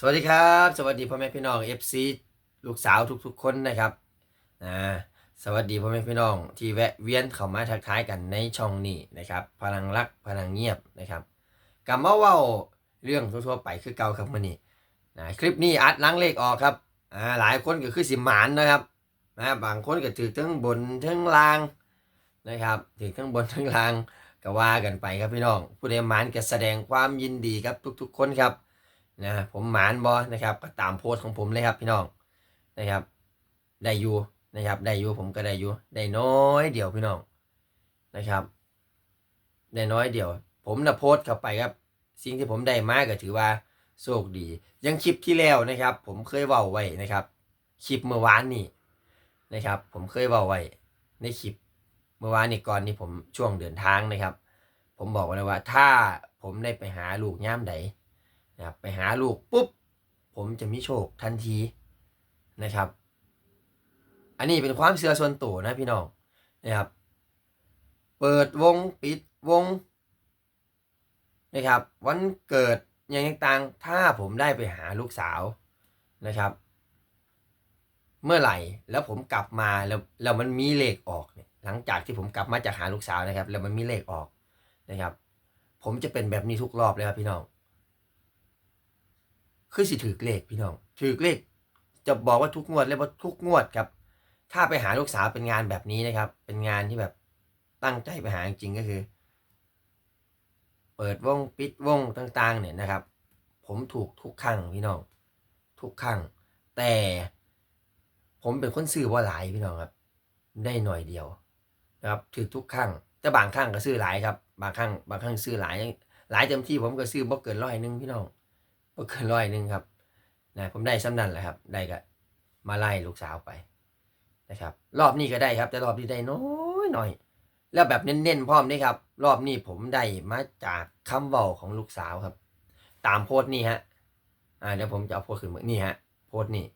สวัสดีครับ สวัสดีพ่อแม่พี่น้อง FC ลูกสาวทุกๆ คนนะครับอ่าสวัสดีพ่อแม่พี่น้อง ที่แวะเวียนเข้ามาทักทายกันในช่องนี้นะครับ พลังรักพลังเงียบนะครับกลับมาเว่าเรื่องทั่วๆไปคือเก่าครับมื่อนี้นะคลิปนี้อัดล้างเลขออกครับอ่าหลายคนก็คือสิหมานนะครับนะบางคนก็ถือทั้งบนทั้งล่างนะครับถือทั้งบนทั้งล่างก็ว่ากันไปครับพี่น้อง ผู้ใดหมานก็แสดงความยินดีครับทุก ๆ คนครับ นะผมหมานบอนะครับก็ตามโพสต์ของผมเลยครับพี่น้องนะครับ ได้อยู่นะครับได้อยู่ผมก็ได้อยู่ได้น้อยเดียวพี่น้องนะครับ ได้น้อยเดียว ผมนะโพสต์เข้าไปครับ สิ่งที่ผมได้มาก็ถือว่าโชคดี ยังคลิปที่แล้วนะครับ ผมเคยเว้าไว้นะครับคลิปเมื่อวานนี้นะครับ ผมเคยเว้าไว้ในคลิปเมื่อวานนี้ก่อนที่ผมช่วงเดินทางนะครับ ผมบอกไว้เลยว่า ถ้าผมได้ไปหาลูกย่ามใด นะครับไปหาลูกปุ๊บ ผมจะมีโชคทันทีนะครับ อันนี้เป็นความเชื่อส่วนตัวนะพี่น้องนะครับ เปิดวงปิดวงนะครับวันเกิดอย่างต่างๆถ้าผมได้ไปหาลูกสาวนะครับ เมื่อไหร่แล้วผมกลับมาแล้วแล้วมันมีเลขออกเนี่ยหลังจากที่ผมกลับมาจากหาลูกสาวนะครับ แล้วมันมีเลขออกนะครับ ผมจะเป็นแบบนี้ทุกรอบเลยครับพี่น้อง คือสิถือเลขพี่น้องถือเลข จะบอกว่าทุกงวดเลยว่าทุกงวดครับ ถ้าไปหาลูกสาวเป็นงานแบบนี้นะครับ เป็นงานที่แบบตั้งใจไปหาจริงก็คือ เปิดวงปิดวงต่าง ๆ เนี่ยนะครับ ผมถูกทุกครั้งพี่น้องทุกครั้งแต่ผมเป็นคนซื้อว่าหลายพี่น้องครับ ได้หน่อยเดียวนะครับถือทุกครั้งแต่บางครั้งก็ซื้อหลายครับ บางครั้งบางครั้งซื้อหลายหลายเต็มที่ผมก็ซื้อบ่เกินร้อยหนึงพี่น้อง ก็เกินร้อยหนึ่งครับนะผมได้ซ้ำนั่นแหละครับ ได้ก็มาไล่ลูกสาวไปนะครับ รอบนี้ก็ได้ครับ แต่รอบนี้ได้น้อยหน่อย แล้วแบบเน้นๆพร้อมนี่ครับ รอบนี้ผมได้มาจากคำเว้าของลูกสาวครับ ตามโพสต์นี่ฮะอ่าเดี๋ยวผมจะเอาโพสต์ขึ้นมานี่ฮะโพสต์นี่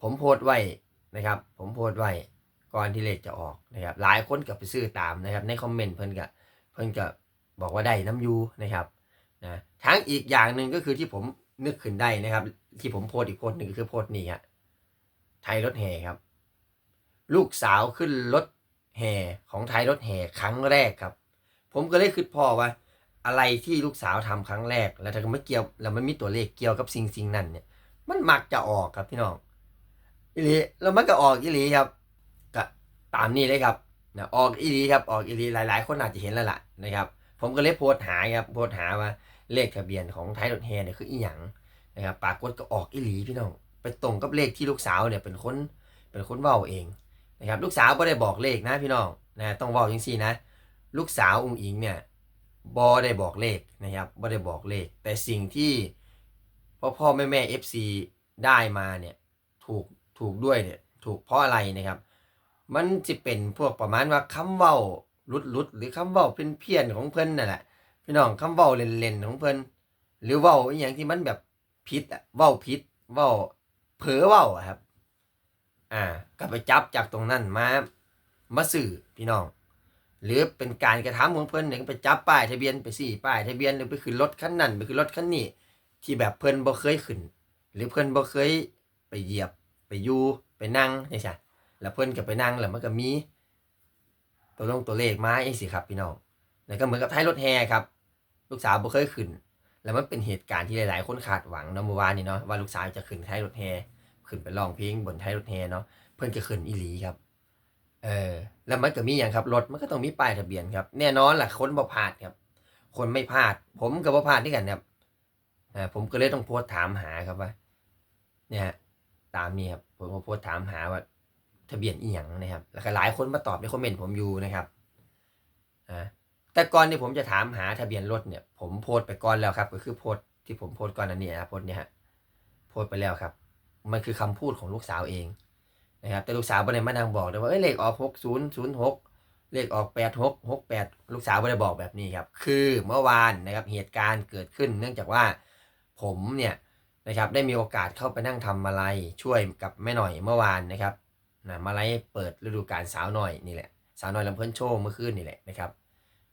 ผมโพสต์ไว้นะครับ ผมโพสต์ไว้ก่อนที่เลขจะออกนะครับ หลายคนก็ไปซื้อตามนะครับ ในคอมเมนต์เพิ่นก็เพิ่นก็บอกว่าได้น้ำยูนะครับ นะทั้งอีกอย่างหนึ่งก็คือที่ผมนึกขึ้นได้นะครับ ที่ผมโพสอีกโพสหนึ่งคือโพสนี้ฮะไทยรถแห่ครับ ลูกสาวขึ้นรถแห่ของไทยรถแห่ครั้งแรกครับ ผมก็เลยคิดพ่อว่า อะไรที่ลูกสาวทำครั้งแรก แล้วถ้าไม่เกี่ยวแล้วมันมีตัวเลขเกี่ยวกับสิ่งสิ่งนั้นเนี่ย มันมักจะออกครับพี่น้องอีหลีแล้วมันก็ออกอีหลีครับก็ตามนี้เลยครับนะออกอีหลีครับออกอีหลีหลาย ๆ คนอาจจะเห็นแล้วล่ะนะครับ ผมก็เลยโพสหาครับโพสหาว่าเลขทะเบียนของไทยรถแฮเนี่ยคืออีหยังนะครับปรากฏก็ออกอีหลีพี่น้องไปตรงกับเลขที่ลูกสาวเนี่ยเป็นคนเป็นคนเว้าเองนะครับลูกสาวไม่ได้บอกเลขนะพี่น้องนะต้องเว้าจังซี่นะ ลูกสาวองค์อิงเนี่ยบอได้บอกเลขนะครับบ่ได้บอกเลข แต่สิ่งที่พ่อพ่อแม่แม่ FC ได้มาเนี่ยถูกถูกด้วยเนี่ยถูกเพราะอะไรนะครับ มันจะเป็นพวกประมาณว่าคำเว้า ลุดลุดหรือคำเว้าเพี้ยนเพี้ยนของเพิ่นนั่นแหละพี่น้องคำเว้าเล่นๆของเพิ่นหรือเว้าอหย่างที่มันแบบผิดอะเว้าผิดเว้าเผลอเว้าครับ อ่าก็ไปจับจากตรงนั้นมามาสื่อพี่น้อง หรือเป็นการกระทำของเพิ่นเนี่ยไปจับป้ายทะเบียนไปสี่ป้ายทะเบียนหรือไปขึ้นรถคันนั้นไปขึ้นรถคันนี้ที่แบบเพิ่นบ่เคยขึ้น หรือเพิ่นบ่เคยไปเหยียบไปอยู่ไปนั่งนี่ใช่แล้วเพิ่นก็ไปนั่งแล้วมันก็มี ตัวลงตัวเลขมาเองสิครับพี่น้องแล้วก็เหมือนกับท้ายรถแห่ครับ ลูกสาวบ่เคยขึ้น แล้วมันเป็นเหตุการณ์ที่หลาย ๆ คนคาดหวังเนาะเมื่อวานนี้เนาะว่าลูกสาวจะขึ้นท้ายรถแห่ขึ้นไปร้องเพลงบนท้ายรถแห่เนาะเพิ่อนก็ขึ้นอีหลีครับ เออแล้วมันก็มีอย่างครับรถมันก็ต้องมีป้ายทะเบียนครับแน่นอนล่ะคนบ่พลาดครับ คนไม่พลาด ผมกับบ่พลาดด้วยกันครับอ่าผมก็เลยต้องโพสต์ถามหาครับว่า เนี่ยตามนี้ครับผมก็โพสต์ถามหาว่า ทะเบียนอีหยังนะครับ แล้วก็หลายคนมาตอบในคอมเมนต์ผมอยู่นะครับอ่าแต่ก่อนที่ผมจะถามหาทะเบียนรถเนี่ย ผมโพสต์ไปก่อนแล้วครับ ก็คือโพสต์ที่ผมโพสต์ก่อนอันนี้นะโพสต์เนี่ยฮะโพสต์ไปแล้วครับ มันคือคำพูดของลูกสาวเองนะครับ แต่ลูกสาวไม่ไดมานั่งบอกเลยว่าเอ้ยเลขออกหกศูนย์ศูนย์หกเลขออกแปดหกหกแปดลูกสาวไม่ไดบอกแบบนี้ครับ คือเมื่อวานนะครับเหตุการณ์เกิดขึ้น เนื่องจากว่าผมเนี่ยนะครับได้มีโอกาสเข้าไปนั่งทำมาลัยช่วยกับแม่หน่อยเมื่อวานนะครับ นะมาไลฟ์เปิดฤดูกาลสาวหน่อยนี่แหละ สาวหน่อยลำเพิ่นโชว์เมื่อคืนนี่แหละนะครับ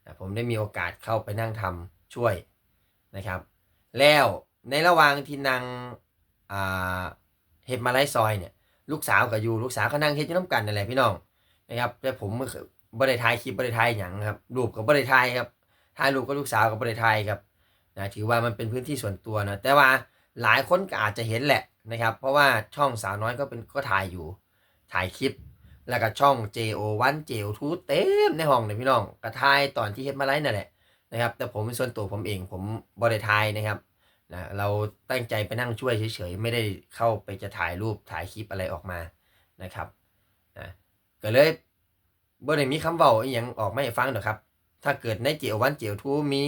นะผมได้มีโอกาสเข้าไปนั่งทำช่วยนะครับ แล้วในระหว่างที่นางอ่าเฮ็ดมาไลฟ์ซอยเนี่ยลูกสาวก็อยู่ลูกสาวก็นั่งเฮ็ดอยู่น้ำกันนั่นแหละพี่น้องนะครับแต่ผมบ่เคยบ่ได้ถ่ายคลิปบ่ได้ถ่ายหยังครับรูปก็บ่ได้ถ่ายครับถ่ายรูปกับลูกสาวก็บ่ได้ถ่ายครับนะถือว่ามันเป็นพื้นที่ส่วนตัวนะแต่ว่าหลายคนก็อาจจะเห็นแหละนะครับ เพราะว่าช่องสาวน้อยก็เป็นก็ถ่ายอยู่ ถ่ายคลิป แล้วก็ช่อง JO1 JO2 เต็มในห้องเลยพี่น้องก็ถ่ายตอนที่เฮ็ดมาไลฟ์นั่นแหละนะครับแต่ผมเป็นส่วนตัวผมเองผมบ่ได้ถ่ายนะครับนะเราตั้งใจไปนั่งช่วยเฉยๆ ไม่ได้เข้าไปจะถ่ายรูปถ่ายคลิปอะไรออกมานะครับนะก็เลยบ่ได้มีคำเว้าอีหยังออกไมาให้ฟังดอกครับ ถ้าเกิดในเจียววันเจียวทูมี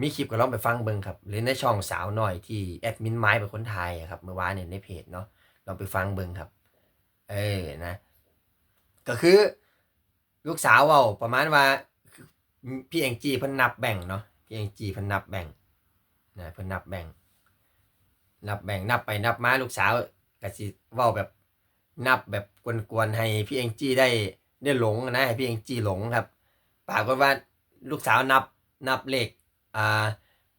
มีคลิปก็ลองไปฟังเบิ่งครับ หรือในช่องสาวหน่อยที่แอดมินไม้เป็นคนไทยครับเมื่อวานเนี่ยในเพจเนาะลองไปฟังเบิ่งครับ เออนะ ก็คือ ลูกสาวเว้าประมาณว่า พี่เองจีเพิ่นนับแบ่งเนาะพี่เองจีเพิ่นนับแบ่งนะเพิ่นนับแบ่ง นับแบ่งนับไปนับมาลูกสาวก็สิเว้าแบบนับแบบกวนๆให้พี่เองจี้ได้ได้หลงนะให้พี่เองจี้หลงครับปากฏว่าลูกสาวนับนับเลขอ่า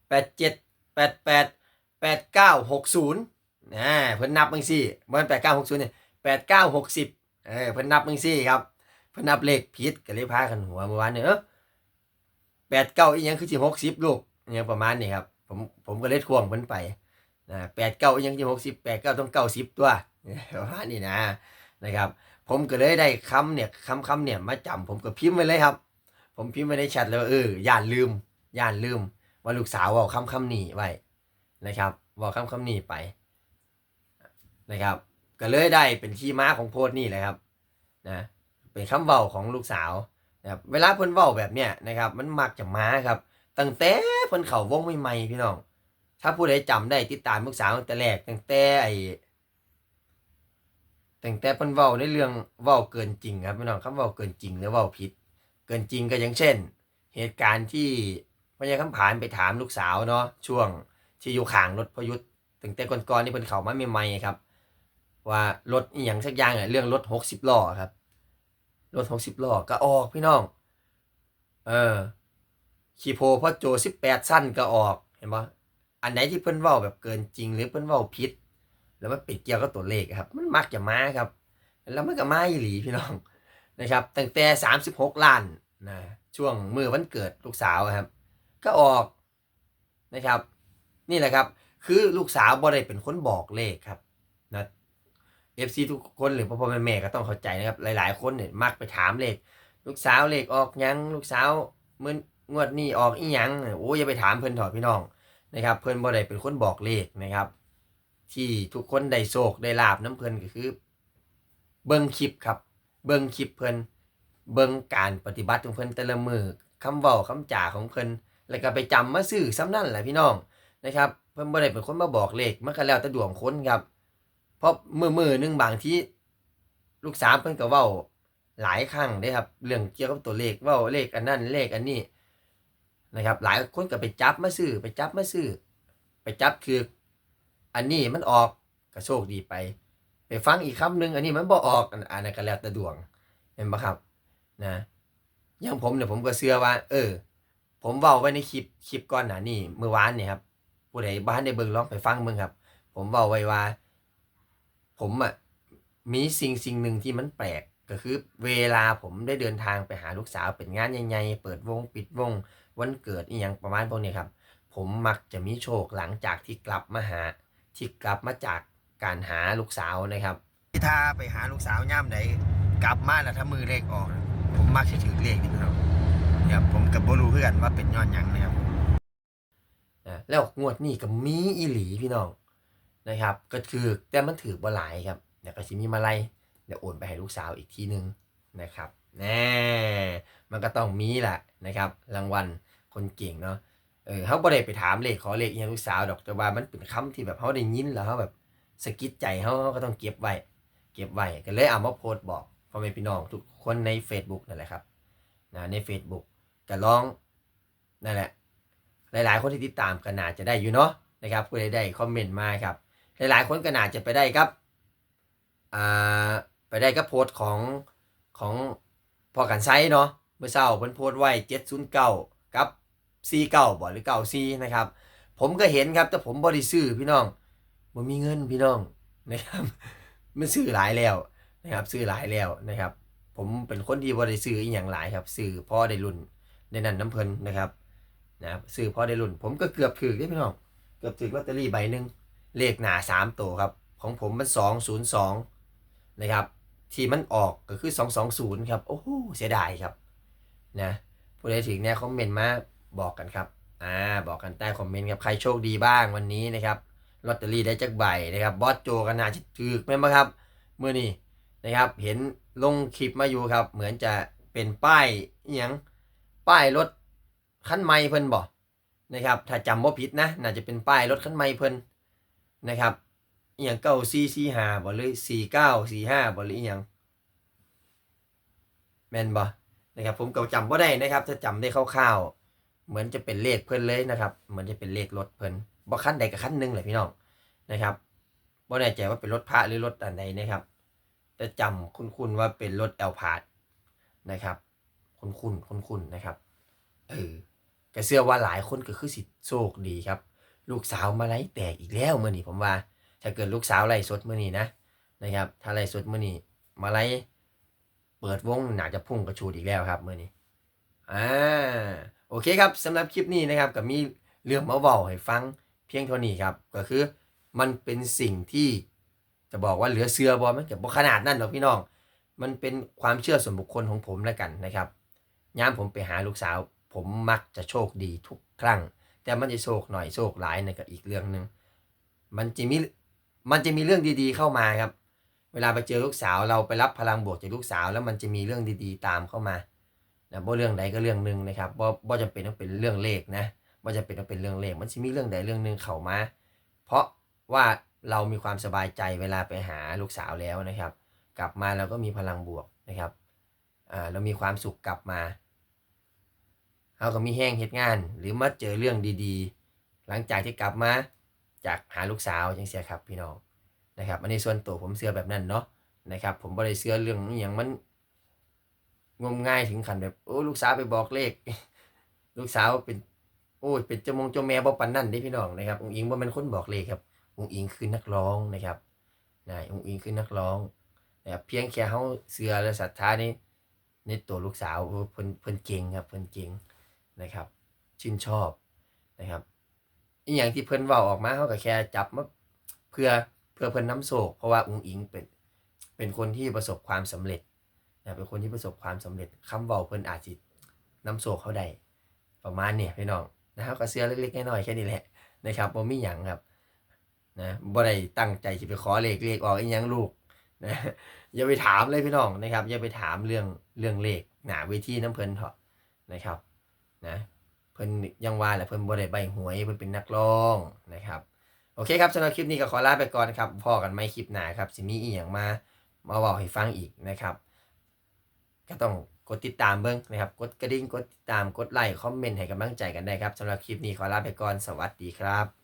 แปดเจ็ดแปดแปดแปดเก้าหกศูนย์นะเพิ่นนับจังซี่บ่แม่นแปดเก้าหกศูนย์เนี่ย แปดเก้าหกสิบเออเพิ่นนับจังซี่ครับ เพิ่นนับเลขผิดก็เลยพากันหัวเมื่อวานเนี่ยเออแปดเก้าอีหยังคือสิหกสิบลูกเนี่ยประมาณนี้ครับ ผมผมก็เลยทวงเพิ่นไปนะแปดเก้ายังจะหกสิบแปดเก้าต้องเก้าสิบตัวประมาณนี้นะนะครับ ผมก็เลยได้คำเนี่ยคำคำเนี่ยมาจำผมก็พิมพ์ไว้เลยครับ ผมพิมพ์ไว้ในแชทเลยเออย่านลืมย่านลืม ว่าลูกสาวบอกคำคำนี้ไว้นะครับบอกคำคำนี้ไปนะครับ ก็เลยได้เป็นที่มาของโพสต์นี่แหละครับนะเป็นคำเว้าของลูกสาวนะครับเวลาเพิ่นเว้าแบบเนี้ยนะครับ มันมักจะมาครับ ตั้งแต่เพิ่นเข้าวงใหม่ๆพี่น้อง ถ้าผู้ใดจำได้ติดตามลูกสาวตั้งแต่แรกตั้งแต่ไอ้ตั้งแต่เพิ่นเว้าในเรื่องเว้าเกินจริงครับพี่น้องคำเว้าเกินจริงหรือเว้าผิด เกินจริงก็อย่างเช่น เหตุการณ์ที่พญาคำผานไปถามลูกสาวเนาะช่วงที่อยู่ข้างรถพยุทธ์ตั้งแต่ก่อนๆที่เพิ่นเข้ามาใหม่ๆครับ ว่ารถอีหยังสักอย่างเนี่ยเรื่องรถ60ล้อครับรถ60ล้อก็ออกพี่น้อง เออขี่โพพ่อโจสิบแปดสั้นก็ออกเห็นปะอันไหนที่เพิ่นเว้าแบบเกินจริงหรือเพิ่นเว้าผิด แล้วมันปิดเกี่ยวกับตัวเลขครับ มันมักจะมาครับ แล้วมันก็มาอีหลีพี่น้องนะครับตั้งแต่สามสิบหกล้านนะช่วงมือวันเกิดลูกสาวครับ ก็ออกนะครับ นี่แหละครับ คือลูกสาวบ่ได้เป็นคนบอกเลขครับ อฟซีทุกคนหรือพ่อพ่อแม่แม่ก็ต้องเข้าใจนะครับ หลาย ๆ คนเนี่ยมักไปถามเลขลูกสาวเลขออกยังลูกสาวมื้องวดนี้ออกอีหยังโอ้ยอย่าไปถามเพิ่อนถอะพี่น้องนะครับ เพิ่อนบ่ได้เป็นคนบอกเลขนะครับ ที่ทุกคนได้โชคได้ลาบน้ำเพิ่อนก็คือ เบิ่งคลิปครับ เบิ่งคลิปเพิ่อนเบิ่งการปฏิบัติของเพิ่อนแต่ละมือคำเว้าคำจ่าของเพิ่อนแล้วก็ไปจำมาซื้อซ้ำนั่นแหละพี่น้องนะครับ เพิ่อนบ่ได้เป็นคนมาบอกเลขมันก็แล้วแต่ดวงคนครับ เพราะมือมือหนึงบางที่ลูกสาวเพิ่นก็เว้าหลายครั้งเด้ครับ เรื่องเกี่ยวกับตัวเลขเว่าเลขอันนั้นเลขอันนี้นะครับ หลายคนก็ไปจับมาซื้อไปจับมาซื้อไปจับคือ อันนี้มันออกก็โชคดีไป ไปฟังอีกคำหนึ่งอันนี้มันบ่ออกอันอันนั้นก็แล้วแต่ดวงเห็นปะครับนะอย่างผมเนี่ยผมก็เชื่อว่า เออ ผมเว้าไว้ในคลิปคลิปก่อนหน้านี้เมื่อวานเนี่ยครับผู้ใดบ้านได้เบิ่งลองไปฟังเบิ่งครับ ผมเว้าไว้ว่า ผมอะมีสิ่งสิ่งหนึ่งที่มันแปลกก็คือเวลาผมได้เดินทางไปหาลูกสาวเป็นงานใหญ่ๆเปิดวงปิดวง วันเกิดอีหยังประมาณพวกนี้ครับ ผมมักจะมีโชคหลังจากที่กลับมาหาที่กลับมาจากการหาลูกสาวนะครับถ้าไปหาลูกสาวย่ามใดกลับมาแล้วถ้ามือเลขออก ผมมักจะถือเลขนี่ครับเนี่ยผมกับโบรู้เพื่อกันว่าเป็นย้อนหยังนะครับนะแล้วงวดนี้ก็มีอีหลีพี่น้อง นะครับ ก็คือแต่มันถือบ่หลายครับเดี๋ยวก็สิมีมาไล่เดี๋ยวโอนไปให้ลูกสาวอีกทีนึงนะครับแน่มันก็ต้องมีแหละนะครับ รางวัลคนเก่งเนาะเออเขาบ่ได้ไปถามเลขขอเลขอหยังลูกสาวดอกแต่ว่ามันเป็นคำที่แบบเขาได้ยินแล้วเขาแบบสะกิดใจเขาเขาก็ต้องเก็บไว้ เก็บไว้ก็เลยเอามาโพสต์บอกพ่อแม่พี่น้องทุกคนใน Facebook นั่นแหละครับนะใน Facebook ก็ลองนั่นแหละหลาย ๆ คนที่ติดตามก็น่าจะได้อยู่เนาะนะครับผู้ใดได้คอมเมนต์มาครับ หลายๆคนก็น่าจะไปได้ครับอ่าไปได้ก็โพสต์ของของพอกันไซเนาะเมื่อเช้าเพิ่นโพสต์ไว้709กับ49บ่หรือ94นะครับ ผมก็เห็นครับแต่ผมบ่ได้ซื้อพี่น้องบ่มีเงินพี่น้องนะครับมันซื้อหลายแล้วนะครับซื้อหลายแล้วนะครับ ผมเป็นคนที่บ่ได้ซื้ออีหยังหลายครับซื้อพอได้รุ่นได้นั่นน้ำเพิ่นนะครับนะครับซื้อพอได้รุ่น ผมก็เกือบถือได้พี่น้องเกือบถือลอตเตอรี่ใบหนึ่ง เลขหนาสามตัวครับ ของผมมันสองศูนย์สองนะครับ ที่มันออกก็คือสองสองศูนย์ครับ โอ้โหเสียดายครับนะผู้ใดถึงเนี่ยคอมเมนต์มาบอกกันครับอ่าบอกกันใต้คอมเมนต์ครับใครโชคดีบ้างวันนี้นะครับลอตเตอรี่ได้จักใบนะครับบอสโจกันนาจะถือไหมบ้างครับเมื่อนี้นะครับ เห็นลงคลิปมาอยู่ครับ เหมือนจะเป็นป้ายอหยังป้ายรถคันใหม่เพิ่นบอกนะครับ ถ้าจำว่าผิดนะ น่าจะเป็นป้ายรถคันใหม่เพิ่น นะครับอหย่างเก้าสี่สี่ห้าบ่หรือสี่เก้าสี่ห้าบ่หรืออหย่างแม่นบ่นะครับผมก็จำว่าได้นะครับถ้าจำได้คร่าวๆเหมือนจะเป็นเลขเพิ่นเลยนะครับเหมือนจะเป็นเลขรถเพิ่นบ่คันใดกับคันหนึ่งเลยพี่น้องนะครับบ่แน่ใจว่าเป็นรถพระหรือรถอันใดนะครับแต่จำคุ้นๆว่าเป็นรถแอลพาดนะครับ คุ้นๆคุ้นๆนะครับเออก็เชื่อว่าหลายคนก็คือสิโชคดีครับ ลูกสาวมาไล่แตกอีกแล้วเมื่อนี้ผมว่า ถ้าเกิดลูกสาวไล่สดเมื่อนี้นะนะครับ ถ้าไล่สดเมื่อนี้มาไล่เปิดวงหนาจะพุ่งกระชูดอีกแล้วครับเมื่อนี้อ่าโอเคครับสำหรับคลิปนี้นะครับก็มีเรื่องมาเบาให้ฟังเพียงเท่านี้ครับ ก็คือมันเป็นสิ่งที่จะบอกว่าเหลือเสือบอมันก็บ่ขนาดนั้นหรอกพี่น้อง มันเป็นความเชื่อส่วนบุคคลของผมแล้วกันนะครับยามผมไปหาลูกสาว ผมมักจะโชคดีทุกครั้ง แต่มันจะโชคหน่อยโชคหลายในก็อีกเรื่องหนึ่งมันจะมีมันจะมีเรื่องดีๆเข้ามาครับ เวลาไปเจอลูกสาวเราไปรับพลังบวกจากลูกสาวแล้วมันจะมีเรื่องดีๆตามเข้ามานะบ่เรื่องใดก็เรื่องหนึ่งนะครับบ่บ่จำเป็นต้องเป็นเรื่องเลขนะบ่จำเป็นต้องเป็นเรื่องเลข มันจะมีเรื่องใดเรื่องหนึ่งเข้ามา เพราะว่าเรามีความสบายใจเวลาไปหาลูกสาวแล้วนะครับ กลับมาเราก็มีพลังบวกนะครับอ่าเรามีความสุขกลับมา เราก็มีแห้งเฮ็ดงาน หรือมาเจอเรื่องดีๆ หลังจากที่กลับมาจากหาลูกสาวจังเสียครับพี่น้องนะครับ อันนี้ส่วนตัวผมเชื่อแบบนั้นเนาะนะครับ ผมบ่ได้เชื่อเรื่องอย่างมันงมง่ายถึงขั้นแบบโอ้ลูกสาวไปบอกเลข ลูกสาวเป็นโอ้ยเป็นเจามงเจาแม่บ่ปานนั่นเด้พี่น้องนะครับองค์อิงบ่แม่นคนบอกเลขครับองค์อิงคือนักร้องนะครับนะองค์อิงคือนักร้องนะครับเพียงแค่เฮาเชื่อและศรัทธาในในตัวลูกสาวเพิ่นเพิ่นเก่งครับเพิ่นเก่ง นะครับ ชื่นชอบนะครับอีหยังที่เพิ่นเว้าออกมาเฮาก็แค่จับมาเพื่อเพื่อเพิ่นน้ำโศก เพราะว่าองค์อิงเป็นเป็นคนที่ประสบความสำเร็จนะเป็นคนที่ประสบความสำเร็จคำเว้าเพิ่นอาจสิน้ำโศกเขาได้ประมาณนี้พี่น้องนะครับก็เสื้อเล็กๆน้อยๆแค่นี้แหละนะครับบ่มีหยังครับนะบ่ได้ตั้งใจจะไปขอเลขเลขออกอีหยังลูกนะอย่าไปถามเลยพี่น้องนะครับ อย่าไปถามเรื่องเรื่องเลขหนาเวทีน้ำเพิ่นเถอะนะครับ นะเพิ่นยังว่าแหละเพิ่นบ่ได้ใบหวยเพิ่นเป็นนักร้องนะครับโอเคครับสำหรับคลิปนี้ก็ขอลาไปก่อนครับพอกันไม่คลิปหน้าครับสิมีอีหยังมามาบอกให้ฟังอีกนะครับ ก็ต้องกดติดตามเบิ้งนะครับ กดกระดิ่งกดติดตามกดไลค์คอมเมนต์ให้กำลังใจกันได้ครับสำหรับคลิปนี้ขอลาไปก่อนสวัสดีครับ